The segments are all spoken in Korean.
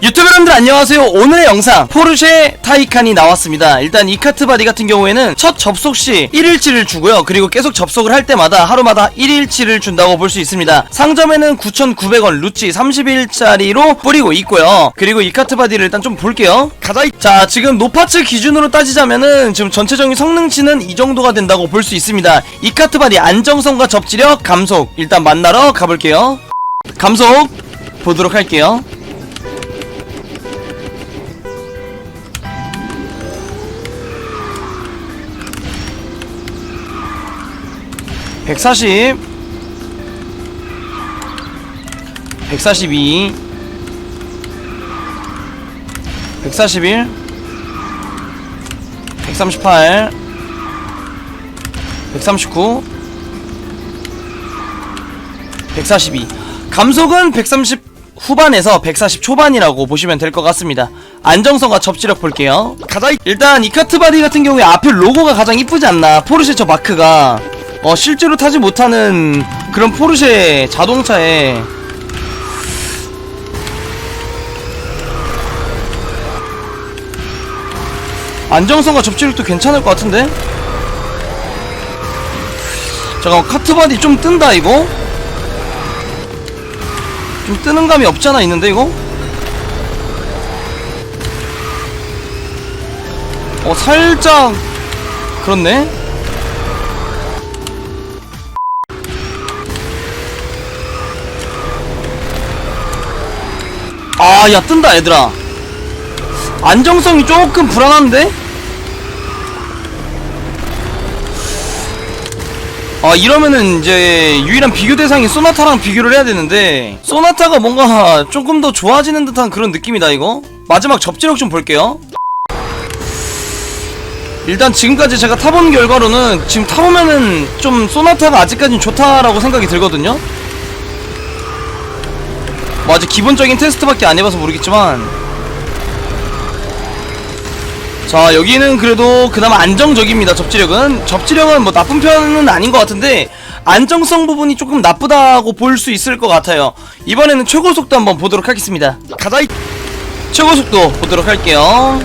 유튜브 여러분들 안녕하세요. 오늘의 영상 포르쉐 타이칸이 나왔습니다. 일단 이 카트 바디 같은 경우에는 첫 접속 시 1일치를 주고요. 그리고 계속 접속을 할 때마다 하루마다 1일치를 준다고 볼 수 있습니다. 상점에는 9,900원 루찌 30일짜리로 뿌리고 있고요. 그리고 이 카트 바디를 일단 좀 볼게요. 가자. 자 지금 노파츠 기준으로 따지자면은 지금 전체적인 성능치는 이 정도가 된다고 볼 수 있습니다. 이 카트 바디 안정성과 접지력 감속. 일단 만나러 가볼게요. 감속 보도록 할게요 백사십. 백사십이. 백사십일. 백삼십팔. 백삼십구. 백사십이. 감속은 130 후반에서 140 초반이라고 보시면 될 것 같습니다. 안정성과 접지력 볼게요. 가자 일단 이 카트 바디 같은 경우에 앞에 로고가 가장 이쁘지 않나? 포르쉐 저 마크가 어 실제로 타지 못하는 그런 포르쉐 자동차에 안정성과 접지력도 괜찮을 것 같은데? 잠깐 카트 바디 좀 뜬다 이거? 좀 뜨는 감이 없잖아 있는데 이거? 어 살짝 그렇네 아, 야, 뜬다, 얘들아. 안정성이 조금 불안한데? 아, 이러면은 이제 유일한 비교 대상이 소나타랑 비교를 해야 되는데, 소나타가 뭔가 조금 더 좋아지는 듯한 그런 느낌이다, 이거. 마지막 접지력 좀 볼게요. 일단 지금까지 제가 타본 결과로는 지금 타보면은 좀 소나타가 아직까지는 좋다라고 생각이 들거든요. 뭐 아직 기본적인 테스트밖에 안 해봐서 모르겠지만. 자 여기는 그래도 그나마 안정적입니다 접지력은. 접지력은 뭐 나쁜 편은 아닌 것 같은데 안정성 부분이 조금 나쁘다고 볼 수 있을 것 같아요. 이번에는 최고 속도 한번 보도록 하겠습니다. 가자. 최고 속도 보도록 할게요.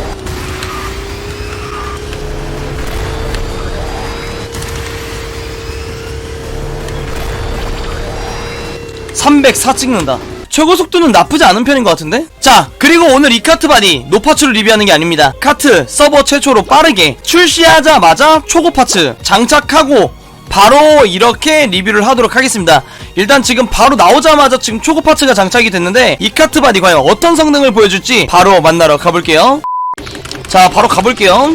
(304) 찍는다 최고 속도는 나쁘지 않은 편인 것 같은데? 자, 그리고 오늘 이 카트 바디 노파츠를 리뷰하는 게 아닙니다. 카트 서버 최초로 빠르게 출시하자마자 초고 파츠 장착하고 바로 이렇게 리뷰를 하도록 하겠습니다. 일단 지금 바로 나오자마자 지금 초고 파츠가 장착이 됐는데 이 카트 바디 과연 어떤 성능을 보여줄지 바로 만나러 가볼게요. 자, 바로 가볼게요.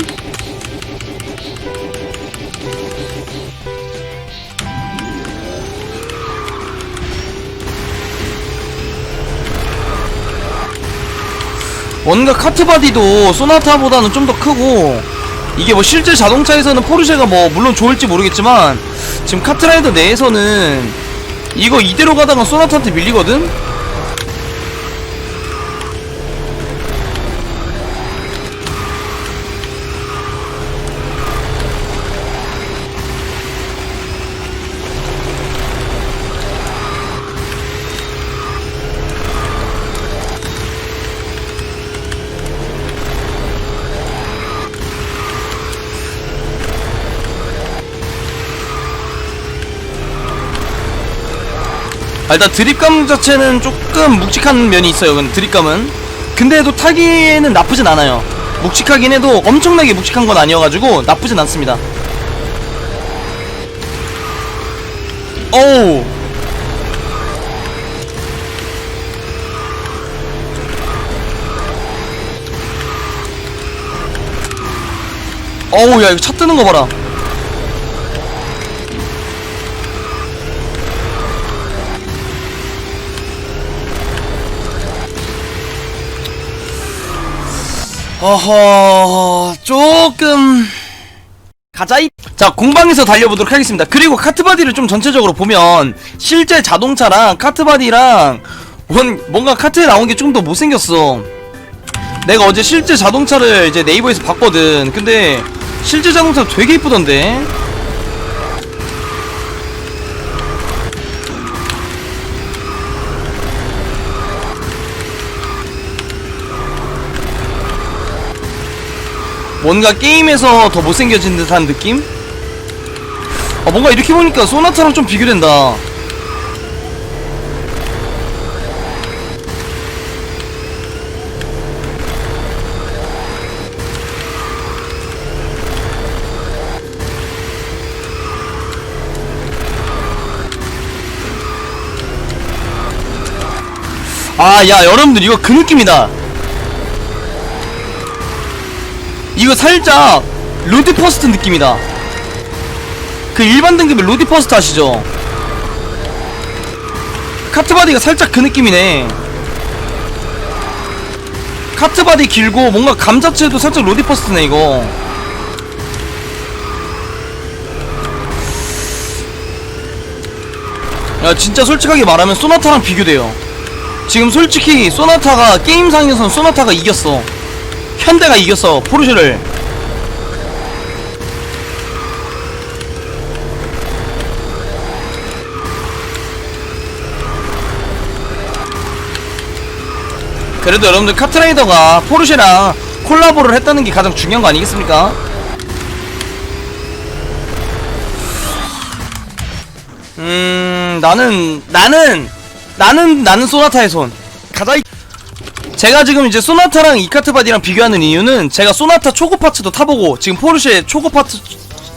뭔가 카트바디도 소나타보다는 좀 더 크고 이게 뭐 실제 자동차에서는 포르쉐가 뭐 물론 좋을지 모르겠지만 지금 카트라이더 내에서는 이거 이대로 가다가 소나타한테 밀리거든? 아, 일단 드립감 자체는 조금 묵직한 면이 있어요. 드립감은. 근데도 타기에는 나쁘진 않아요. 묵직하긴 해도 엄청나게 묵직한 건 아니어가지고 나쁘진 않습니다. 어우. 어우, 야, 이거 차 뜨는 거 봐라. 어허 조금. 가자이. 자 공방에서 달려보도록 하겠습니다. 그리고 카트바디를 좀 전체적으로 보면 실제 자동차랑 카트바디랑 뭔, 뭔가 카트에 나온 게좀더 못생겼어. 내가 어제 실제 자동차를 이제 네이버에서 봤거든. 근데 실제 자동차 되게 이쁘던데 뭔가 게임에서 더 못생겨진 듯한 느낌? 아 뭔가 이렇게 보니까 소나타랑 좀 비교된다 아 야 여러분들 이거 그 느낌이다 이거 살짝 로디퍼스트 느낌이다. 그 일반 등급의 로디퍼스트 아시죠? 카트바디가 살짝 그 느낌이네. 카트바디 길고 뭔가 감 자체도 살짝 로디퍼스트네 이거. 야 진짜 솔직하게 말하면 소나타랑 비교돼요. 지금 솔직히 소나타가 게임상에선 소나타가 이겼어 현대가 이겼어 포르쉐를 그래도 여러분들 카트라이더가 포르쉐랑 콜라보를 했다는 게 가장 중요한 거 아니겠습니까? 음 나는 나는 나는 나는 소나타의 손 가다이 제가 지금 이제 소나타랑 이카트 바디랑 비교하는 이유는 제가 소나타 초고파츠도 타보고 지금 포르쉐 초고파츠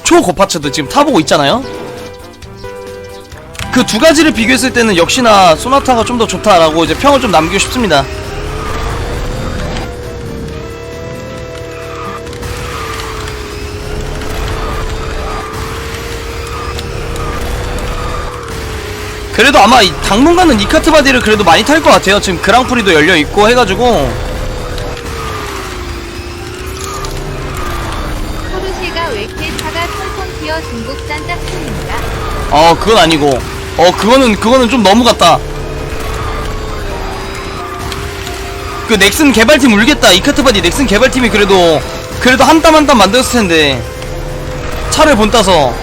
초고파츠도 지금 타보고 있잖아요. 그 두 가지를 비교했을 때는 역시나 소나타가 좀 더 좋다라고 이제 평을 좀 남기고 싶습니다 그래도 아마 이 당분간은 이카트 바디를 그래도 많이 탈 것 같아요. 지금 그랑프리도 열려 있고 해가지고 포르쉐가 왜 이렇게 차가 털통 튀어 중국산 짝퉁인가? 어 그건 아니고 어 그거는 그거는 좀 너무 같다. 그 넥슨 개발팀 울겠다. 이카트 바디 넥슨 개발팀이 그래도 그래도 한 땀 한 땀 만들었을 텐데 차를 본 따서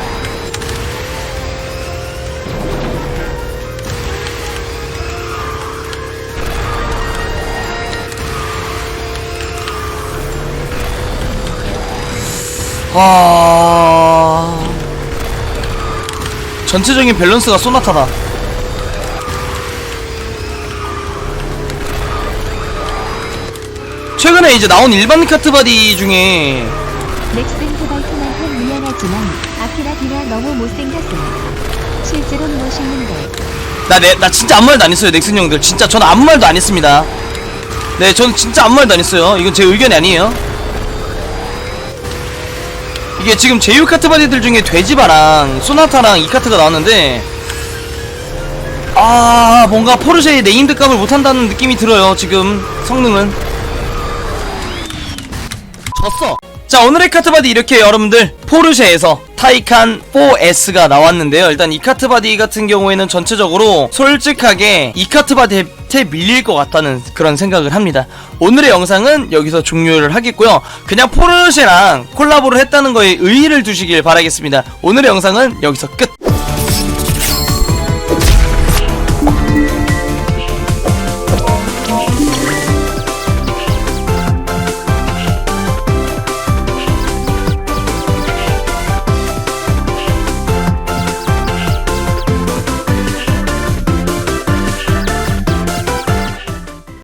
아 전체적인 밸런스가 소나타다. 최근에 이제 나온 일반 카트바디 중에 넥슨 개발팀한테 미안하지만 아키라 디라 너무 못생겼습니다. 실제로는 멋있는데 나, 내, 나 진짜 아무 말도 안 했어요, 넥슨 형들. 진짜 저는 아무 말도 안 했습니다. 네, 저는 진짜 아무 말도 안 했어요. 이건 제 의견이 아니에요. 이게 지금 제휴 카트 바디들 중에 돼지바랑 소나타랑 이 카트가 나왔는데 아 뭔가 포르쉐의 네임드 값을 못한다는 느낌이 들어요 지금 성능은. 졌어. 자 오늘의 카트 바디 이렇게 여러분들 포르쉐에서 타이칸 4S가 나왔는데요. 일단 이 카트 바디 같은 경우에는 전체적으로 솔직하게 이 카트 바디한테 밀릴 것 같다는 그런 생각을 합니다. 오늘의 영상은 여기서 종료를 하겠고요. 그냥 포르쉐랑 콜라보를 했다는 거에 의의를 두시길 바라겠습니다. 오늘의 영상은 여기서 끝